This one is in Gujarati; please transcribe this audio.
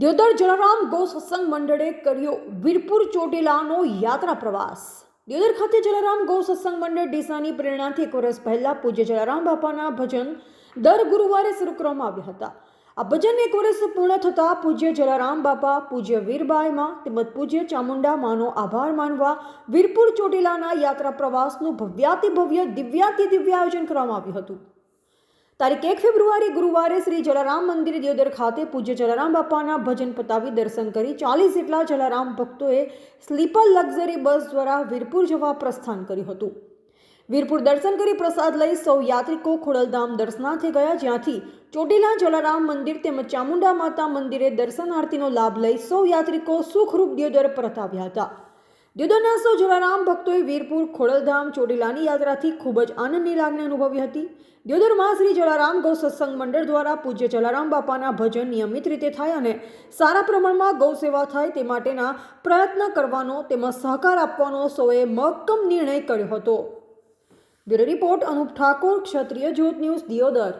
દ્યોદર જલારામ ગૌ સત્સંગ મંડળે કર્યો વીરપુર ચોટીલાનો યાત્રા પ્રવાસ. દ્યોદર ખાતે જલારામ ગૌ સત્સંગ મંડળ ડીસાની પ્રેરણાથી એક વર્ષ પહેલાં પૂજ્ય જલારામ બાપાના ભજન દર ગુરુવારે શરૂ કરવામાં આવ્યા હતા. આ ભજન એક વર્ષ પૂર્ણ થતાં પૂજ્ય જલારામ બાપા, પૂજ્ય વીરબાઈમાં તેમજ પૂજ્ય ચામુંડા માનો આભાર માનવા વીરપુર ચોટીલાના યાત્રા પ્રવાસનું ભવ્યાતિ ભવ્ય દિવ્યાતિ દિવ્ય આયોજન કરવામાં આવ્યું હતું. તારીખ એક ફેબ્રુઆરી ગુરુવારે શ્રી જલારામ મંદિર દિયોદર ખાતે પૂજ્ય જલારામ બાપાના ભજન પતાવી દર્શન કરી ચાલીસ જેટલા જલારામ ભક્તોએ સ્લીપર લક્ઝરી બસ દ્વારા વીરપુર જવા પ્રસ્થાન કર્યું હતું. વીરપુર દર્શન કરી પ્રસાદ લઈ સૌ યાત્રિકો ખોડલધામ દર્શનાર્થે ગયા, જ્યાંથી ચોટીલા જલારામ મંદિર તેમજ ચામુંડા માતા મંદિરે દર્શનાર્થીનો લાભ લઈ સૌ યાત્રિકો સુખરૂપ દિયોદર પરત આવ્યા હતા. દ્યોદરના સૌ જલારામ ભક્તોએ વીરપુર, ખોડલધામ, ચોટીલાની યાત્રાથી ખૂબ જ આનંદની લાગણી અનુભવી હતી. દ્યોદરમાં શ્રી જલારામ ગૌ સત્સંગ મંડળ દ્વારા પૂજ્ય જલારામ બાપાના ભજન નિયમિત રીતે થાય અને સારા પ્રમાણમાં ગૌ સેવા થાય તે માટેના પ્રયત્ન કરવાનો તેમજ સહકાર આપવાનો સૌએ મક્કમ નિર્ણય કર્યો હતો. Bureau report Anup Thakor, Kshatriya Jyot news, Deodar.